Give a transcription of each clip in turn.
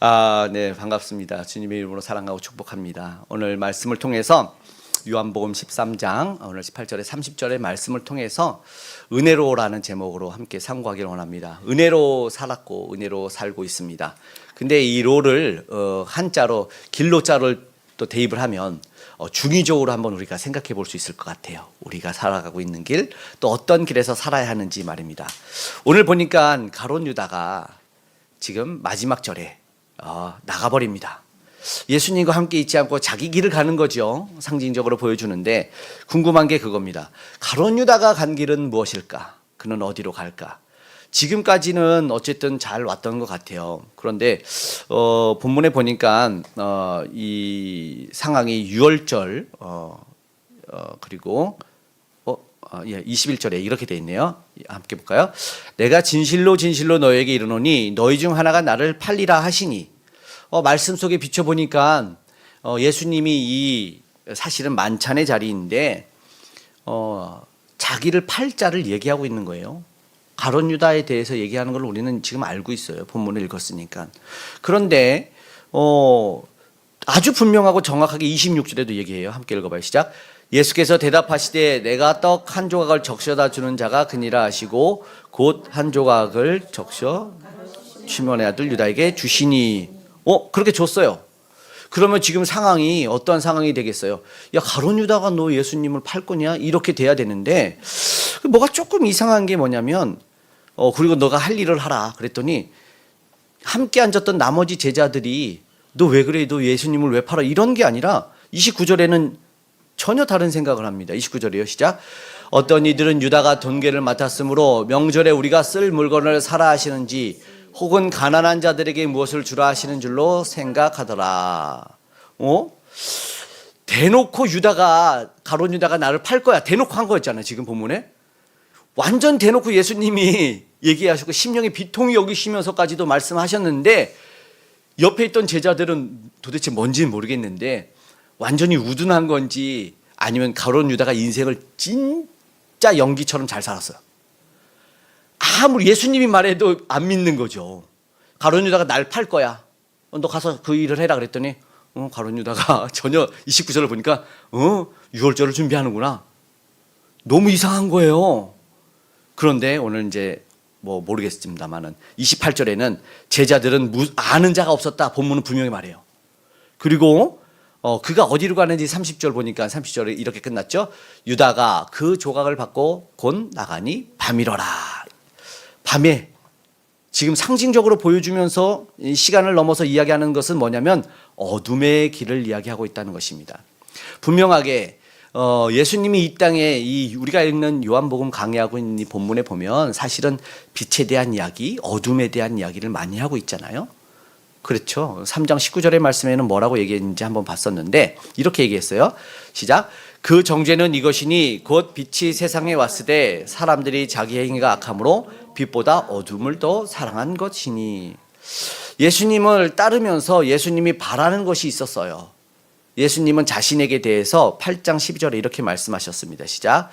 아, 네, 반갑습니다. 주님의 이름으로 사랑하고 축복합니다. 오늘 말씀을 통해서 요한복음 13장 오늘 18절에 30절의 말씀을 통해서 은혜로라는 제목으로 함께 상고하기를 원합니다. 은혜로 살았고 은혜로 살고 있습니다. 근데 이 로를 어, 한자로 길로자를 또 대입을 하면 어, 중의적으로 한번 우리가 생각해 볼 수 있을 것 같아요. 우리가 살아가고 있는 길, 또 어떤 길에서 살아야 하는지 말입니다. 오늘 보니까 가론 유다가 지금 마지막 절에 어, 나가버립니다. 예수님과 함께 있지 않고 자기 길을 가는 거죠. 상징적으로 보여주는데 궁금한 게 그겁니다. 가론 유다가 간 길은 무엇일까? 그는 어디로 갈까? 지금까지는 어쨌든 잘 왔던 것 같아요. 그런데 어, 본문에 보니까 어, 이 상황이 6월절 어, 어, 그리고 어, 어, 예, 21절에 이렇게 돼 있네요. 함께 볼까요? 내가 진실로 진실로 너에게 이르노니 너희 중 하나가 나를 팔리라 하시니 어, 말씀 속에 비춰 보니까 어, 예수님이 이 사실은 만찬의 자리인데 어, 자기를 팔 자를 얘기하고 있는 거예요. 가론 유다에 대해서 얘기하는 걸 우리는 지금 알고 있어요. 본문을 읽었으니까. 그런데 어 아주 분명하고 정확하게 26절에도 얘기해요. 함께 읽어봐요. 시작. 예수께서 대답하시되 내가 떡 한 조각을 적셔다 주는 자가 그니라 하시고 곧 한 조각을 적셔 시몬의 아들 유다에게 주시니. 어 그렇게 줬어요. 그러면 지금 상황이 어떤 상황이 되겠어요? 야 가론 유다가 너 예수님을 팔 거냐? 이렇게 돼야 되는데 뭐가 조금 이상한 게 뭐냐면 어 그리고 너가 할 일을 하라. 그랬더니 함께 앉았던 나머지 제자들이 너 왜 그래? 너 예수님을 왜 팔아? 이런 게 아니라 29절에는 전혀 다른 생각을 합니다. 29절이요 시작. 어떤 이들은 유다가 돈계를 맡았으므로 명절에 우리가 쓸 물건을 사라 하시는지 혹은 가난한 자들에게 무엇을 주라 하시는 줄로 생각하더라. 어? 대놓고 유다가 가론 유다가 나를 팔 거야. 대놓고 한 거였잖아요. 지금 본문에. 완전 대놓고 예수님이 얘기하시고 심령의 비통이 여기시면서까지도 말씀하셨는데 옆에 있던 제자들은 도대체 뭔지는 모르겠는데 완전히 우둔한 건지 아니면 가론 유다가 인생을 진짜 연기처럼 잘 살았어요. 아무리 예수님이 말해도 안 믿는 거죠. 가론 유다가 날 팔 거야. 어, 너 가서 그 일을 해라 그랬더니 어, 가론 유다가 전혀 29절을 보니까 어, 6월절을 준비하는구나. 너무 이상한 거예요. 그런데 오늘 이제 뭐 모르겠습니다만은 28절에는 제자들은 무, 아는 자가 없었다. 본문은 분명히 말해요. 그리고 어, 그가 어디로 가는지 30절 보니까 30절에 이렇게 끝났죠. 유다가 그 조각을 받고 곧 나가니 밤이러라. 밤에 지금 상징적으로 보여주면서 이 시간을 넘어서 이야기하는 것은 뭐냐면 어둠의 길을 이야기하고 있다는 것입니다. 분명하게 어, 예수님이 이 땅에 이 우리가 읽는 요한복음 강의하고 있는 이 본문에 보면 사실은 빛에 대한 이야기, 어둠에 대한 이야기를 많이 하고 있잖아요. 그렇죠. 3장 19절의 말씀에는 뭐라고 얘기했는지 한번 봤었는데 이렇게 얘기했어요. 시작. 그 정죄는 이것이니 곧 빛이 세상에 때 사람들이 자기 행위가 악함으로 빛보다 어둠을 더 사랑한 것이니 예수님을 따르면서 예수님이 바라는 것이 있었어요. 예수님은 자신에게 대해서 8장 12절에 이렇게 말씀하셨습니다. 시작.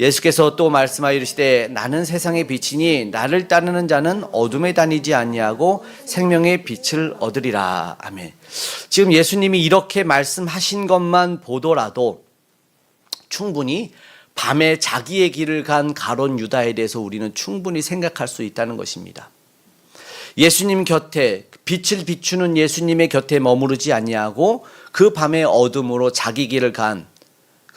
예수께서 또 말씀하여 이르시되 나는 세상의 빛이니 나를 따르는 자는 어둠에 다니지 아니하고 생명의 빛을 얻으리라. 아멘. 지금 예수님이 이렇게 말씀하신 것만 보더라도 충분히 밤에 자기의 길을 간 가론 유다에 대해서 우리는 충분히 생각할 수 있다는 것입니다. 예수님 곁에 빛을 비추는 예수님의 곁에 머무르지 아니하고 그 밤의 어둠으로 자기 길을 간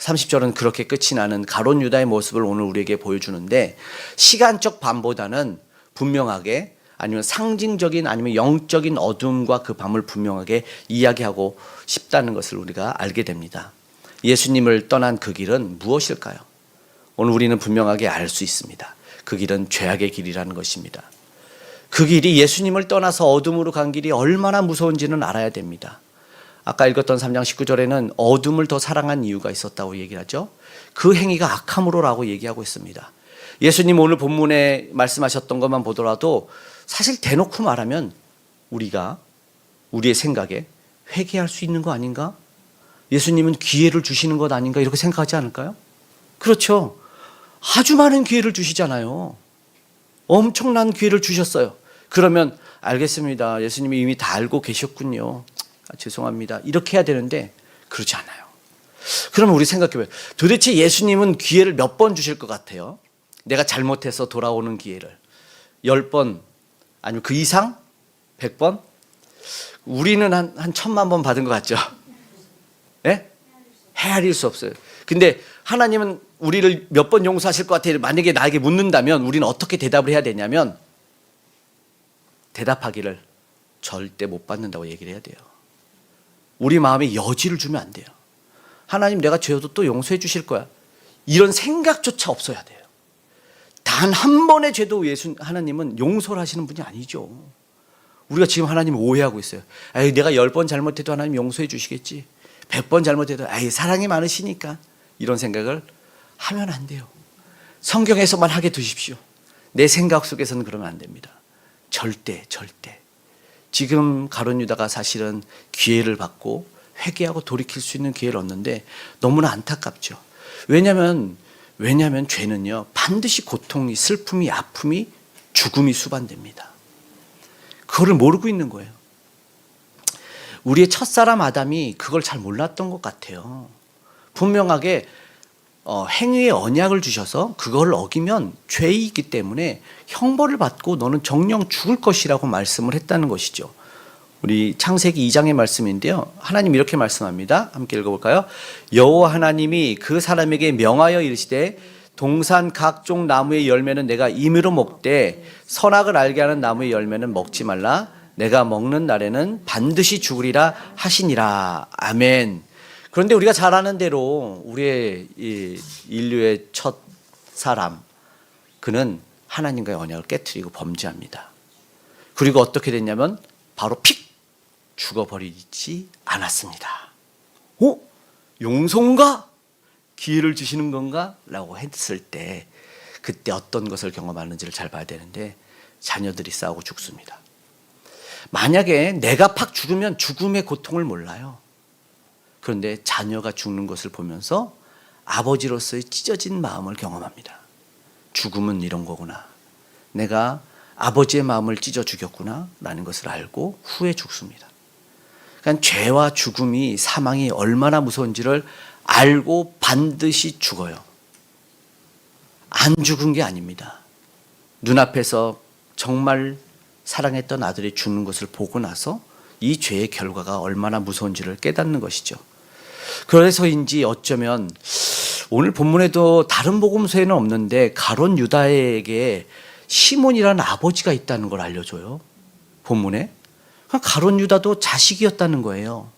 30절은 그렇게 끝이 나는 가론 유다의 모습을 오늘 우리에게 보여주는데 시간적 밤보다는 분명하게 아니면 상징적인 아니면 영적인 어둠과 그 밤을 분명하게 이야기하고 싶다는 것을 우리가 알게 됩니다. 예수님을 떠난 그 길은 무엇일까요? 오늘 우리는 분명하게 알 수 있습니다. 그 길은 죄악의 길이라는 것입니다. 그 길이 예수님을 떠나서 어둠으로 간 길이 얼마나 무서운지는 알아야 됩니다. 아까 읽었던 3장 19절에는 어둠을 더 사랑한 이유가 있었다고 얘기를 하죠. 그 행위가 악함으로라고 얘기하고 있습니다. 예수님 오늘 본문에 말씀하셨던 것만 보더라도 사실 대놓고 말하면 우리가 우리의 생각에 회개할 수 있는 거 아닌가? 예수님은 기회를 주시는 것 아닌가 이렇게 생각하지 않을까요? 그렇죠. 아주 많은 기회를 주시잖아요. 엄청난 기회를 주셨어요. 그러면 알겠습니다. 예수님이 이미 다 알고 계셨군요. 아, 죄송합니다. 이렇게 해야 되는데 그러지 않아요. 그러면 우리 생각해 봐요. 도대체 예수님은 기회를 몇 번 주실 것 같아요? 내가 잘못해서 돌아오는 기회를. 10번 아니면 그 이상? 100번? 우리는 한, 한 천만 번 받은 것 같죠? 예? 헤아릴 수 없어요. 근데 하나님은 우리를 몇 번 용서하실 것 같아요. 만약에 나에게 묻는다면 우리는 어떻게 대답을 해야 되냐면 대답하기를 절대 못 받는다고 얘기를 해야 돼요. 우리 마음에 여지를 주면 안 돼요. 하나님 내가 죄도 또 용서해 주실 거야. 이런 생각조차 없어야 돼요. 단 한 번의 죄도 예수 하나님은 용서를 하시는 분이 아니죠. 우리가 지금 하나님을 오해하고 있어요. 에이, 내가 열 번 잘못해도 하나님 용서해 주시겠지. 백 번 잘못해도 에이, 사랑이 많으시니까 이런 생각을 하면 안 돼요. 성경에서만 하게 두십시오. 내 생각 속에서는 그러면 안 됩니다. 절대, 절대. 지금 가론 유다가 사실은 기회를 받고 회개하고 돌이킬 수 있는 기회를 얻는데 너무나 안타깝죠. 왜냐하면 왜냐하면 죄는요 반드시 고통이 슬픔이 아픔이 죽음이 수반됩니다. 그거를 모르고 있는 거예요. 우리의 첫사람 아담이 그걸 잘 몰랐던 것 같아요. 분명하게 어, 행위의 언약을 주셔서 그걸 어기면 죄이기 때문에 형벌을 받고 너는 정령 죽을 것이라고 말씀을 했다는 것이죠. 우리 창세기 2장의 말씀인데요. 하나님 이렇게 말씀합니다. 함께 읽어볼까요? 여호와 하나님이 그 사람에게 명하여 이르시되 동산 각종 나무의 열매는 내가 임의로 먹되 선악을 알게 하는 나무의 열매는 먹지 말라. 내가 먹는 날에는 반드시 죽으리라 하시니라. 아멘. 그런데 우리가 잘 아는 대로 우리의 이 인류의 첫 사람 그는 하나님과의 언약을 깨뜨리고 범죄합니다. 그리고 어떻게 됐냐면 바로 픽 죽어버리지 않았습니다. 어? 용서인가? 기회를 주시는 건가? 라고 했을 때 그때 어떤 것을 경험하는지를 잘 봐야 되는데 자녀들이 싸우고 죽습니다. 만약에 내가 팍 죽으면 죽음의 고통을 몰라요. 그런데 자녀가 죽는 것을 보면서 아버지로서의 찢어진 마음을 경험합니다. 죽음은 이런 거구나. 내가 아버지의 마음을 찢어 죽였구나. 라는 것을 알고 후에 죽습니다. 그러니까 죄와 죽음이 사망이 얼마나 무서운지를 알고 반드시 죽어요. 안 죽은 게 아닙니다. 눈앞에서 정말 사랑했던 아들이 죽는 것을 보고 나서 이 죄의 결과가 얼마나 무서운지를 깨닫는 것이죠. 그래서인지 어쩌면 오늘 본문에도 다른 복음서에는 없는데 가론 유다에게 시몬이라는 아버지가 있다는 걸 알려줘요. 본문에. 가론 유다도 자식이었다는 거예요.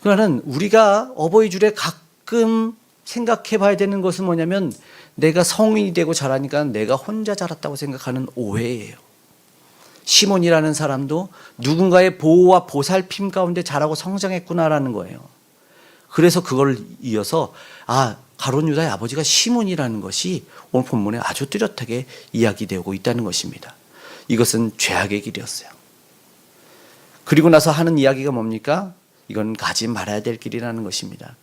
그러니까는 우리가 어버이 줄에 가끔 생각해 봐야 되는 것은 뭐냐면 내가 성인이 되고 자라니까 내가 혼자 자랐다고 생각하는 오해예요. 시몬이라는 사람도 누군가의 보호와 보살핌 가운데 자라고 성장했구나라는 거예요. 그래서 그걸 이어서 아 가론 유다의 아버지가 시몬이라는 것이 오늘 본문에 아주 뚜렷하게 이야기되고 있다는 것입니다. 이것은 죄악의 길이었어요. 그리고 나서 하는 이야기가 뭡니까? 이건 가지 말아야 될 길이라는 것입니다.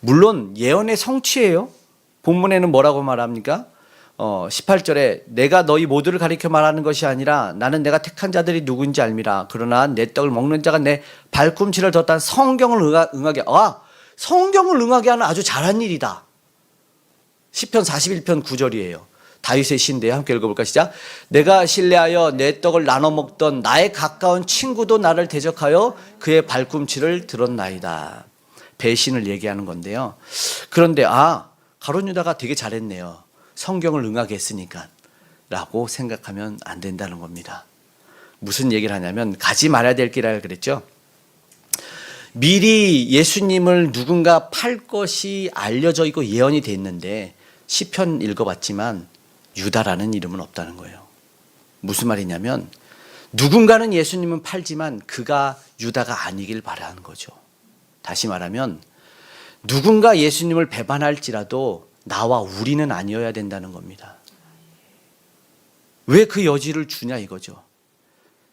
물론 예언의 성취예요. 본문에는 뭐라고 말합니까? 어, 18절에 내가 너희 모두를 가리켜 말하는 것이 아니라 나는 내가 택한 자들이 누군지 알미라. 그러나 내 떡을 먹는 자가 내 발꿈치를 뒀다는 성경을 응하, 응하게 아 성경을 응하게 하는 아주 잘한 일이다. 10편 41편 9절이에요. 다윗의 시인데요. 함께 읽어볼까 시작. 내가 신뢰하여 내 떡을 나눠 먹던 나의 가까운 친구도 나를 대적하여 그의 발꿈치를 들었나이다. 배신을 얘기하는 건데요. 그런데 아 가론 유다가 되게 잘했네요. 성경을 응하게 했으니까 라고 생각하면 안 된다는 겁니다. 무슨 얘기를 하냐면 가지 말아야 될 길이라 그랬죠. 미리 예수님을 누군가 팔 것이 알려져 있고 예언이 됐는데 시편 읽어봤지만 유다라는 이름은 없다는 거예요. 무슨 말이냐면 누군가는 예수님은 팔지만 그가 유다가 아니길 바라는 거죠. 다시 말하면 누군가 예수님을 배반할지라도 나와 우리는 아니어야 된다는 겁니다. 왜 그 여지를 주냐 이거죠.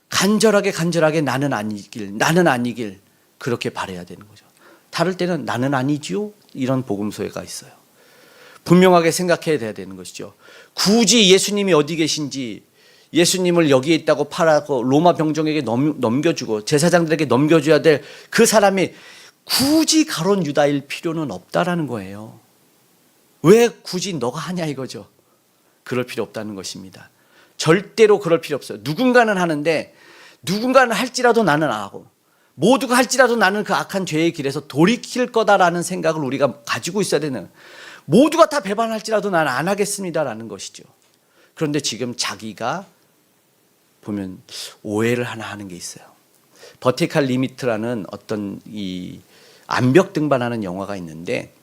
간절하게 간절하게 나는 아니길 나는 아니길 그렇게 바래야 되는 거죠. 다를 때는 나는 아니지요 이런 복음서가 있어요. 분명하게 생각해야 돼야 되는 것이죠. 굳이 예수님이 어디 계신지 예수님을 여기에 있다고 팔아고 로마 병정에게 넘, 넘겨주고 제사장들에게 넘겨줘야 될 그 사람이 굳이 가론 유다일 필요는 없다라는 거예요. 왜 굳이 너가 하냐 이거죠. 그럴 필요 없다는 것입니다. 절대로 그럴 필요 없어요. 누군가는 하는데 누군가는 할지라도 나는 안 하고 모두가 할지라도 나는 그 악한 죄의 길에서 돌이킬 거다라는 생각을 우리가 가지고 있어야 되는 모두가 다 배반할지라도 나는 안 하겠습니다라는 것이죠. 그런데 지금 자기가 보면 오해를 하나 하는 게 있어요. 버티칼 리미트라는 어떤 이 암벽 등반하는 영화가 있는데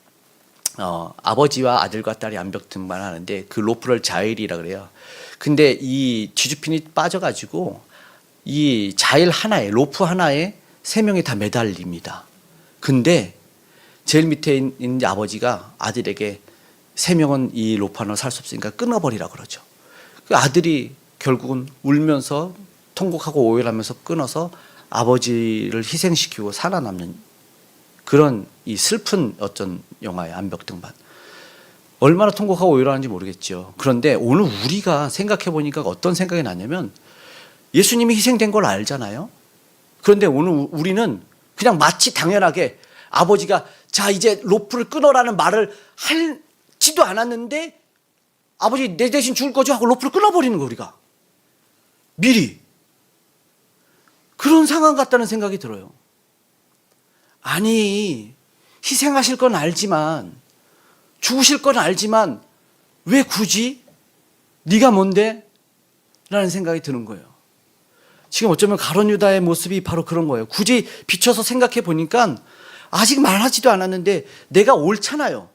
어, 아버지와 아들과 딸이 암벽 등반하는데 그 로프를 자일이라 그래요. 근데 이 뒤주핀이 빠져가지고 이 자일 하나에 로프 하나에 세 명이 다 매달립니다. 근데 제일 밑에 있는 아버지가 아들에게 세 명은 이 로프 하나 살수 없으니까 끊어버리라 그러죠. 그 아들이 결국은 울면서 통곡하고 오열하면서 끊어서 아버지를 희생시키고 살아남는 그런 이 슬픈 어떤 영화의 암벽 등반. 얼마나 통곡하고 오열하는지 모르겠죠. 그런데 오늘 우리가 생각해 보니까 어떤 생각이 나냐면 예수님이 희생된 걸 알잖아요. 그런데 오늘 우- 우리는 그냥 마치 당연하게 아버지가 자 이제 로프를 끊어라는 말을 할지도 않았는데 아버지 내 대신 죽을 거죠 하고 로프를 끊어버리는 거 우리가 미리 그런 상황 같다는 생각이 들어요. 아니 희생하실 건 알지만 죽으실 건 알지만 왜 굳이 네가 뭔데? 라는 생각이 드는 거예요. 지금 어쩌면 가론 유다의 모습이 바로 그런 거예요. 굳이 비춰서 생각해 보니까 아직 말하지도 않았는데 내가 옳잖아요.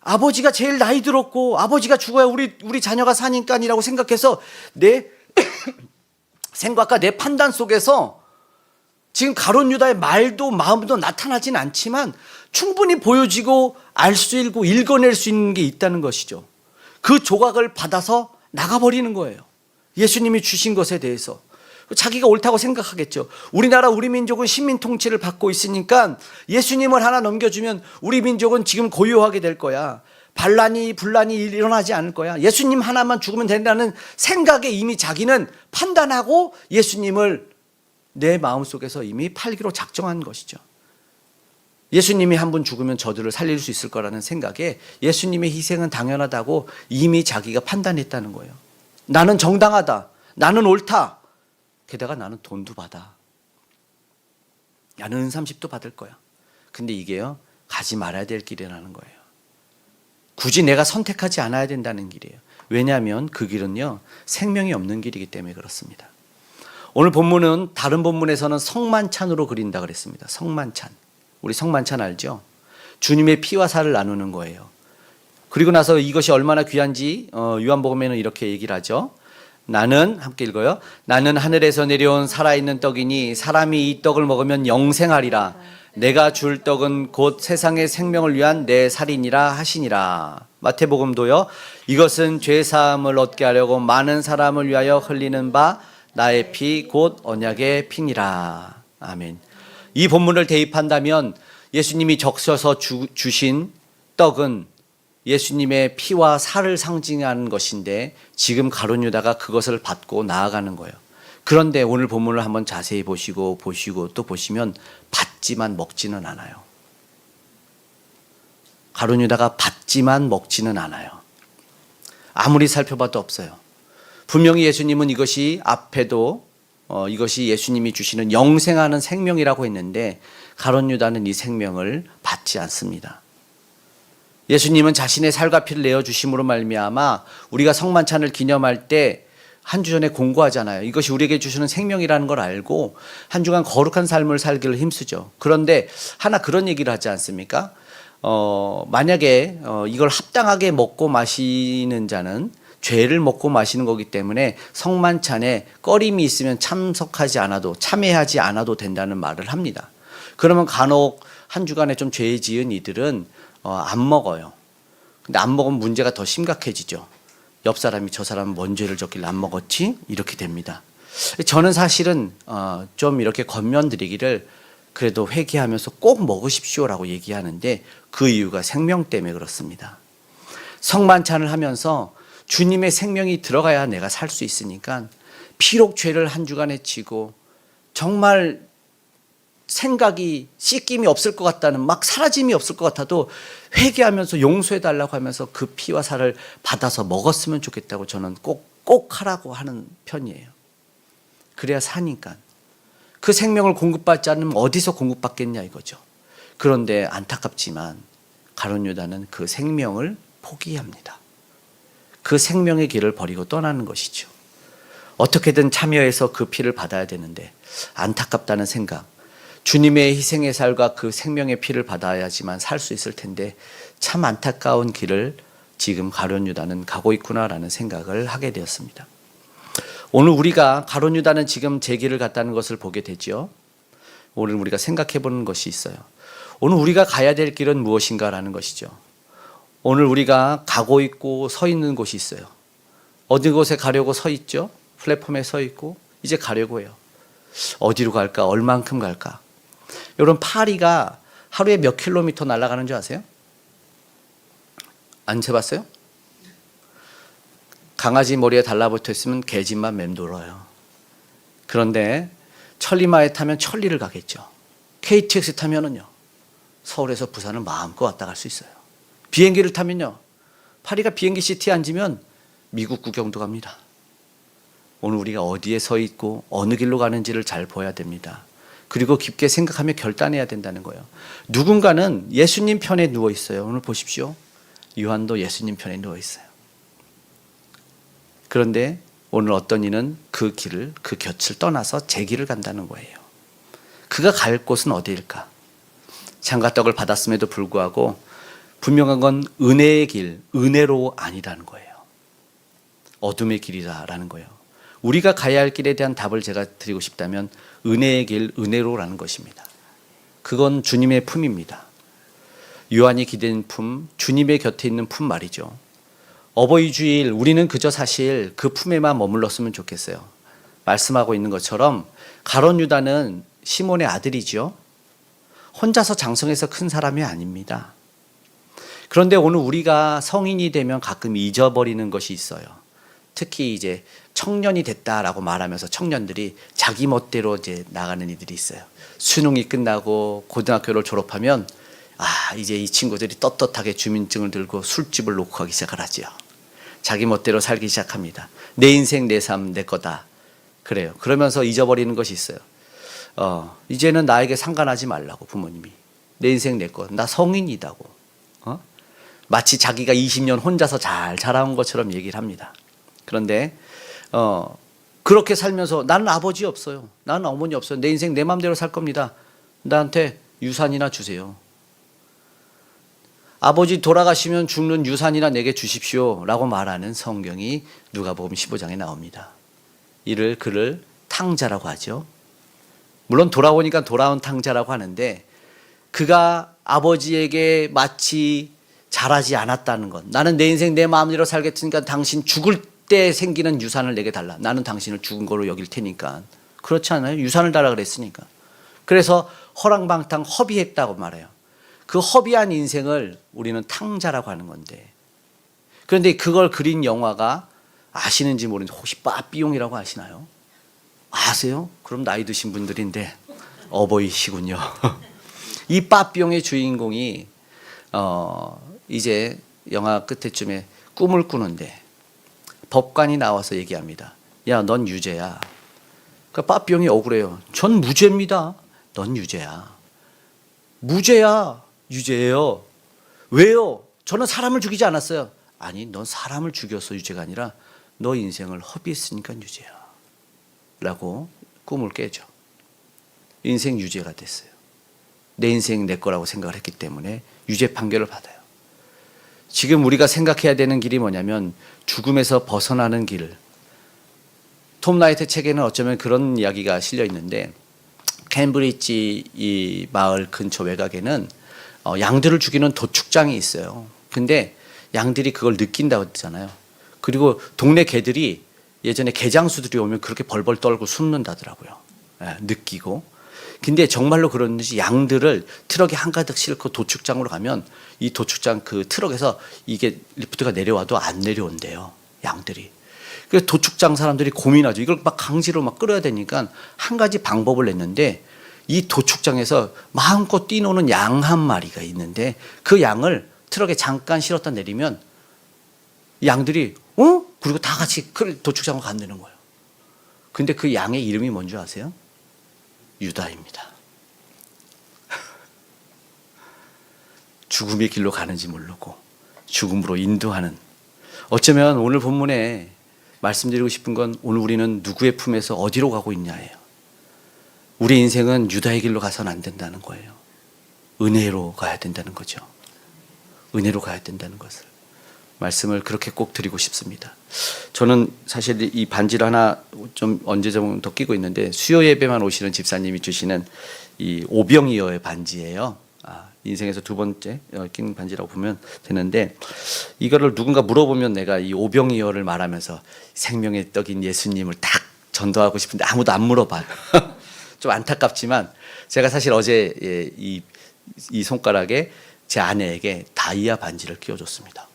아버지가 제일 나이 들었고 아버지가 죽어야 우리 우리 자녀가 사니까이라고 생각해서 내 생각과 내 판단 속에서 지금 가론 유다의 말도 마음도 나타나진 않지만 충분히 보여지고 알 수 있고 읽어낼 수 있는 게 있다는 것이죠. 그 조각을 받아서 나가버리는 거예요. 예수님이 주신 것에 대해서. 자기가 옳다고 생각하겠죠. 우리나라 우리 민족은 식민 통치를 받고 있으니까 예수님을 하나 넘겨주면 우리 민족은 지금 고요하게 될 거야. 반란이 분란이 일어나지 않을 거야. 예수님 하나만 죽으면 된다는 생각에 이미 자기는 판단하고 예수님을 내 마음속에서 이미 팔기로 작정한 것이죠. 예수님이 한 분 죽으면 저들을 살릴 수 있을 거라는 생각에 예수님의 희생은 당연하다고 이미 자기가 판단했다는 거예요. 나는 정당하다. 나는 옳다. 게다가 나는 돈도 받아. 나는 은삼십도 받을 거야. 근데 이게요, 가지 말아야 될 길이라는 거예요. 굳이 내가 선택하지 않아야 된다는 길이에요. 왜냐하면 그 길은요, 생명이 없는 길이기 때문에 그렇습니다. 오늘 본문은 다른 본문에서는 성만찬으로 그린다 그랬습니다. 성만찬. 우리 성만찬 알죠? 주님의 피와 살을 나누는 거예요. 그리고 나서 이것이 얼마나 귀한지 어, 요한복음에는 이렇게 얘기를 하죠. 나는 함께 읽어요. 나는 하늘에서 내려온 살아있는 떡이니 사람이 이 떡을 먹으면 영생하리라. 내가 줄 떡은 곧 세상의 생명을 위한 내 살이니라 하시니라. 마태복음도요. 이것은 죄 사함을 얻게 하려고 많은 사람을 위하여 흘리는 바 나의 피 곧 언약의 피니라. 아멘. 이 본문을 대입한다면 예수님이 적셔서 주, 주신 떡은 예수님의 피와 살을 상징하는 것인데 지금 가론 유다가 그것을 받고 나아가는 거예요. 그런데 오늘 본문을 한번 자세히 보시고 보시고 또 보시면 받지만 먹지는 않아요. 가론 유다가 받지만 먹지는 않아요. 아무리 살펴봐도 없어요. 분명히 예수님은 이것이 앞에도 어, 이것이 예수님이 주시는 영생하는 생명이라고 했는데 가론 유다는 이 생명을 받지 않습니다. 예수님은 자신의 살과 피를 내어 주심으로 말미암아 우리가 성만찬을 기념할 때 한 주 전에 공고하잖아요. 이것이 우리에게 주시는 생명이라는 걸 알고 한 주간 거룩한 삶을 살기를 힘쓰죠. 그런데 하나 그런 얘기를 하지 않습니까? 어, 만약에 어, 이걸 합당하게 먹고 마시는 자는 죄를 먹고 마시는 거기 때문에 성만찬에 꺼림이 있으면 참석하지 않아도 참여하지 않아도 된다는 말을 합니다. 그러면 간혹 한 주간에 좀 죄 지은 이들은 어, 안 먹어요. 근데 안 먹으면 문제가 더 심각해지죠. 옆 사람이 저 사람은 뭔 죄를 졌길래 안 먹었지? 이렇게 됩니다. 저는 사실은 어, 좀 이렇게 건면드리기를 그래도 회개하면서 꼭 먹으십시오라고 얘기하는데 그 이유가 생명 때문에 그렇습니다. 성만찬을 하면서 주님의 생명이 들어가야 내가 살 수 있으니까 비록 죄를 한 주간에 지고 정말 생각이 씻김이 없을 것 같다는 막 사라짐이 없을 것 같아도 회개하면서 용서해 달라고 하면서 그 피와 살을 받아서 먹었으면 좋겠다고 저는 꼭 꼭 하라고 하는 편이에요. 그래야 사니까 그 생명을 공급받지 않으면 어디서 공급받겠냐 이거죠. 그런데 안타깝지만 가론 유다는 그 생명을 포기합니다. 그 생명의 길을 버리고 떠나는 것이죠. 어떻게든 참여해서 그 피를 받아야 되는데 안타깝다는 생각. 주님의 희생의 살과 그 생명의 피를 받아야지만 살 수 있을 텐데 참 안타까운 길을 지금 가론 유다는 가고 있구나라는 생각을 하게 되었습니다. 오늘 우리가 가론 유다는 지금 제 길을 갔다는 것을 보게 되죠. 오늘 우리가 생각해 보는 것이 있어요. 오늘 우리가 가야 될 길은 무엇인가라는 것이죠. 오늘 우리가 가고 있고 서 있는 곳이 있어요. 어디 곳에 가려고 서 있죠? 플랫폼에 서 있고 이제 가려고 해요. 어디로 갈까? 얼만큼 갈까? 여러분 파리가 하루에 몇 킬로미터 날아가는 줄 아세요? 안 재봤어요? 강아지 머리에 달라붙어 있으면 개집만 맴돌아요. 그런데 천리마에 타면 천리를 가겠죠. KTX 타면은요. 서울에서 부산을 마음껏 왔다 갈 수 있어요. 비행기를 타면요. 파리가 비행기 시티에 앉으면 미국 구경도 갑니다. 오늘 우리가 어디에 서 있고 어느 길로 가는지를 잘 보아야 됩니다. 그리고 깊게 생각하며 결단해야 된다는 거예요. 누군가는 예수님 편에 누워 있어요. 오늘 보십시오. 요한도 예수님 편에 누워 있어요. 그런데 오늘 어떤 이는 그 길을 그 곁을 떠나서 제 길을 간다는 거예요. 그가 갈 곳은 어디일까? 장가떡을 받았음에도 불구하고 분명한 건 은혜의 길, 은혜로 아니라는 거예요. 어둠의 길이다라는 거예요. 우리가 가야 할 길에 대한 답을 제가 드리고 싶다면 은혜의 길, 은혜로라는 것입니다. 그건 주님의 품입니다. 요한이 기댄 품, 주님의 곁에 있는 품 말이죠. 어버이 주일 우리는 그저 사실 그 품에만 머물렀으면 좋겠어요. 말씀하고 있는 것처럼 가론 유다는 시몬의 아들이죠. 혼자서 장성해서 큰 사람이 아닙니다. 그런데 오늘 우리가 성인이 되면 가끔 잊어버리는 것이 있어요. 특히 이제 청년이 됐다라고 말하면서 청년들이 자기 멋대로 이제 나가는 이들이 있어요. 수능이 끝나고 고등학교를 졸업하면 아, 이제 이 친구들이 떳떳하게 주민증을 들고 술집을 놓고 가기 시작을 하지요. 자기 멋대로 살기 시작합니다. 내 인생, 내 삶, 내 거다. 그래요. 그러면서 잊어버리는 것이 있어요. 어, 이제는 나에게 상관하지 말라고 부모님이. 내 인생 내 거. 나 성인이다고. 어? 마치 자기가 20년 혼자서 잘 자라온 것처럼 얘기를 합니다. 그런데 어, 그렇게 살면서 나는 아버지 없어요. 나는 어머니 없어요. 내 인생 내 마음대로 살 겁니다. 나한테 유산이나 주세요. 아버지 돌아가시면 죽는 유산이나 내게 주십시오. 라고 말하는 성경이 누가복음 15장에 나옵니다. 이를 그를 탕자라고 하죠. 물론 돌아오니까 돌아온 탕자라고 하는데 그가 아버지에게 마치 잘하지 않았다는 것. 나는 내 인생 내 마음대로 살겠으니까 당신 죽을 때 생기는 유산을 내게 달라. 나는 당신을 죽은 거로 여길 테니까. 그렇지 않아요? 유산을 달라 그랬으니까. 그래서 허랑방탕 허비했다고 말해요. 그 허비한 인생을 우리는 탕자라고 하는 건데. 그런데 그걸 그린 영화가 아시는지 모르는데 혹시 빠삐용이라고 아시나요? 아세요? 그럼 나이 드신 분들인데 어버이시군요. 이 빠삐용의 주인공이 어 이제 영화 끝에쯤에 꿈을 꾸는데 법관이 나와서 얘기합니다. 야, 넌 유죄야. 그 빠삐용이 억울해요. 전 무죄입니다. 넌 유죄야. 무죄야. 유죄예요. 왜요? 저는 사람을 죽이지 않았어요. 아니, 넌 사람을 죽여서 유죄가 아니라 너 인생을 허비했으니까 유죄야. 라고 꿈을 깨죠. 인생 유죄가 됐어요. 내 인생 내 거라고 생각을 했기 때문에 유죄 판결을 받아요. 지금 우리가 생각해야 되는 길이 뭐냐면 죽음에서 벗어나는 길을. 톰 라이트 책에는 어쩌면 그런 이야기가 실려 있는데 캠브리지 이 마을 근처 외곽에는 어, 양들을 죽이는 도축장이 있어요. 근데 양들이 그걸 느낀다고 했잖아요. 그리고 동네 개들이 예전에 개장수들이 오면 그렇게 벌벌 떨고 숨는다더라고요. 예, 느끼고. 근데 정말로 그런지 양들을 트럭에 한가득 싣고 도축장으로 가면 이 도축장 그 트럭에서 이게 리프트가 내려와도 안 내려온대요. 양들이. 그래서 도축장 사람들이 고민하죠. 이걸 막 강제로 막 끌어야 되니까 한 가지 방법을 냈는데 이 도축장에서 마음껏 뛰노는 양 한 마리가 있는데 그 양을 트럭에 잠깐 실었다 내리면 양들이 어? 그리고 다 같이 그 도축장으로 간다는 거예요. 근데 그 양의 이름이 뭔지 아세요? 유다입니다. 죽음의 길로 가는지 모르고 죽음으로 인도하는 어쩌면 오늘 본문에 말씀드리고 싶은 건 오늘 우리는 누구의 품에서 어디로 가고 있냐예요. 우리 인생은 유다의 길로 가서는 안 된다는 거예요. 은혜로 가야 된다는 거죠. 은혜로 가야 된다는 것을 말씀을 그렇게 꼭 드리고 싶습니다. 저는 사실 이 반지를 하나 좀 언제 좀 더 끼고 있는데 수요 예배만 오시는 집사님이 주시는 이 오병이어의 반지예요. 아, 인생에서 두 번째 어, 낀 반지라고 보면 되는데 이거를 누군가 물어보면 내가 이 오병이어를 말하면서 생명의 떡인 예수님을 딱 전도하고 싶은데 아무도 안 물어봐요. 좀 안타깝지만 제가 사실 어제 예, 이, 이 손가락에 제 아내에게 다이아 반지를 끼워줬습니다.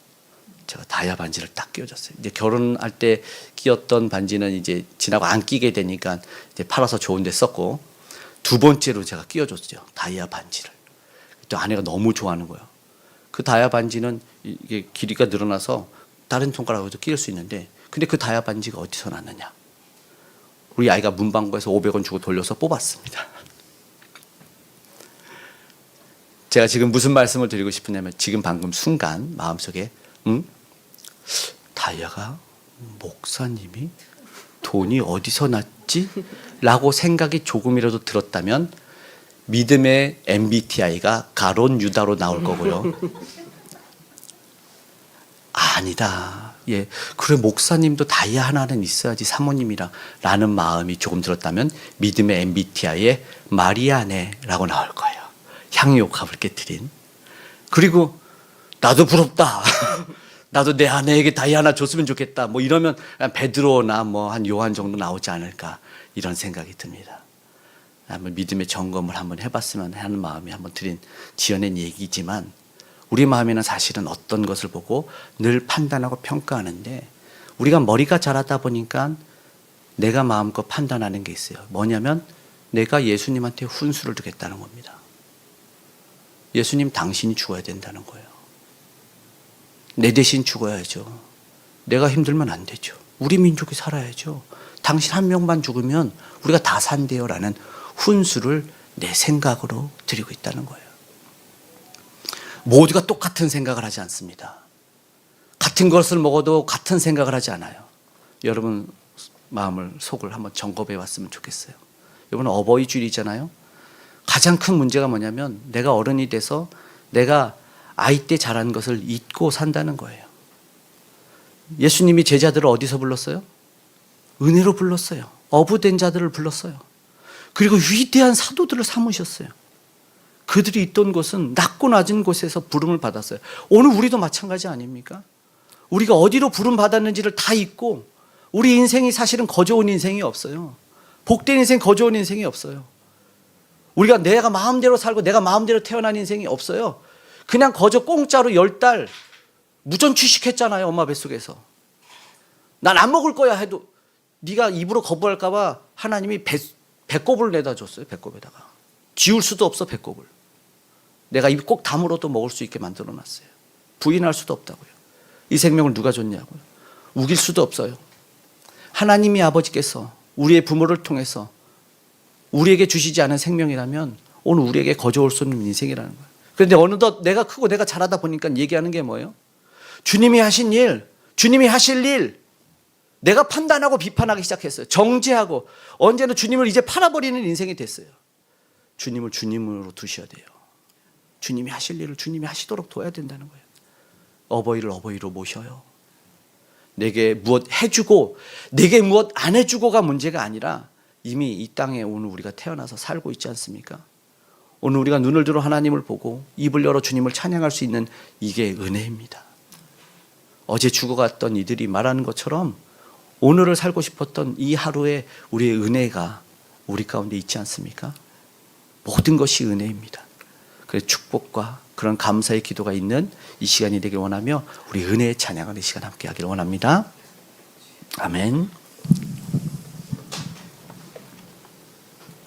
제가 다이아 반지를 딱 끼워줬어요. 이제 결혼할 때 끼웠던 반지는 이제 지나고 안 끼게 되니까 이제 팔아서 좋은데 썼고 두 번째로 제가 끼워줬죠. 다이아 반지를. 또 아내가 너무 좋아하는 거예요. 그 다이아 반지는 이게 길이가 늘어나서 다른 손가락으로도 끼울 수 있는데 근데 그 다이아 반지가 어디서 났느냐? 우리 아이가 문방구에서 500원 주고 돌려서 뽑았습니다. 제가 지금 무슨 말씀을 드리고 싶으냐면 지금 방금 순간 마음속에 응? 다이아가 목사님이 돈이 어디서 났지? 라고 생각이 조금이라도 들었다면 믿음의 MBTI가 가론 유다로 나올 거고요. 아니다. 예. 그래, 목사님도 다이아 하나는 있어야지, 사모님이랑. 라는 마음이 조금 들었다면 믿음의 MBTI에 마리아네라고 나올 거예요. 향유 값을 깨뜨린. 그리고 나도 부럽다. 나도 내 아내에게 다이아 하나 줬으면 좋겠다. 뭐 이러면 베드로나 뭐 한 요한 정도 나오지 않을까. 이런 생각이 듭니다. 한번 믿음의 점검을 한번 해봤으면 하는 마음이 한번 드린 지어낸 얘기지만 우리 마음에는 사실은 어떤 것을 보고 늘 판단하고 평가하는데 우리가 머리가 자라다 보니까 내가 마음껏 판단하는 게 있어요. 뭐냐면 내가 예수님한테 훈수를 두겠다는 겁니다. 예수님 당신이 죽어야 된다는 거예요. 내 대신 죽어야죠. 내가 힘들면 안 되죠. 우리 민족이 살아야죠. 당신 한 명만 죽으면 우리가 다 산대요 라는 훈수를 내 생각으로 드리고 있다는 거예요. 모두가 똑같은 생각을 하지 않습니다. 같은 것을 먹어도 같은 생각을 하지 않아요. 여러분 마음을 속을 한번 점검해 왔으면 좋겠어요. 이번 어버이 주일이잖아요. 가장 큰 문제가 뭐냐면 내가 어른이 돼서 내가 아이 때 자란 것을 잊고 산다는 거예요. 예수님이 제자들을 어디서 불렀어요? 은혜로 불렀어요. 어부된 자들을 불렀어요. 그리고 위대한 사도들을 삼으셨어요. 그들이 있던 곳은 낮고 낮은 곳에서 부름을 받았어요. 오늘 우리도 마찬가지 아닙니까? 우리가 어디로 부름 받았는지를 다 잊고 우리 인생이 사실은 거저온 인생이 없어요. 복된 인생, 거저온 인생이 없어요. 우리가 내가 마음대로 살고 내가 마음대로 태어난 인생이 없어요. 그냥 거저 공짜로 열 달 무전 취식했잖아요. 엄마 뱃속에서. 난 안 먹을 거야 해도 네가 입으로 거부할까 봐 하나님이 배, 배꼽을 내다 줬어요. 배꼽에다가. 지울 수도 없어 배꼽을. 내가 입 꼭 다물어도 먹을 수 있게 만들어 놨어요. 부인할 수도 없다고요. 이 생명을 누가 줬냐고요. 우길 수도 없어요. 하나님이 아버지께서 우리의 부모를 통해서 우리에게 주시지 않은 생명이라면 오늘 우리에게 거저올 수 없는 인생이라는 거예요. 그런데 어느덧 내가 크고 내가 자라다 보니까 얘기하는 게 뭐예요? 주님이 하신 일, 주님이 하실 일, 내가 판단하고 비판하기 시작했어요. 정죄하고 언제는 주님을 이제 팔아버리는 인생이 됐어요. 주님을 주님으로 두셔야 돼요. 주님이 하실 일을 주님이 하시도록 둬야 된다는 거예요. 어버이를 어버이로 모셔요. 내게 무엇 해주고 내게 무엇 안 해주고가 문제가 아니라 이미 이 땅에 오늘 우리가 태어나서 살고 있지 않습니까? 오늘 우리가 눈을 들어 하나님을 보고 입을 열어 주님을 찬양할 수 있는 이게 은혜입니다. 어제 죽어갔던 이들이 말하는 것처럼 오늘을 살고 싶었던 이 하루에 우리의 은혜가 우리 가운데 있지 않습니까? 모든 것이 은혜입니다. 그래서 축복과 그런 감사의 기도가 있는 이 시간이 되길 원하며 우리 은혜의 찬양을 이 시간 함께 하기를 원합니다. 아멘.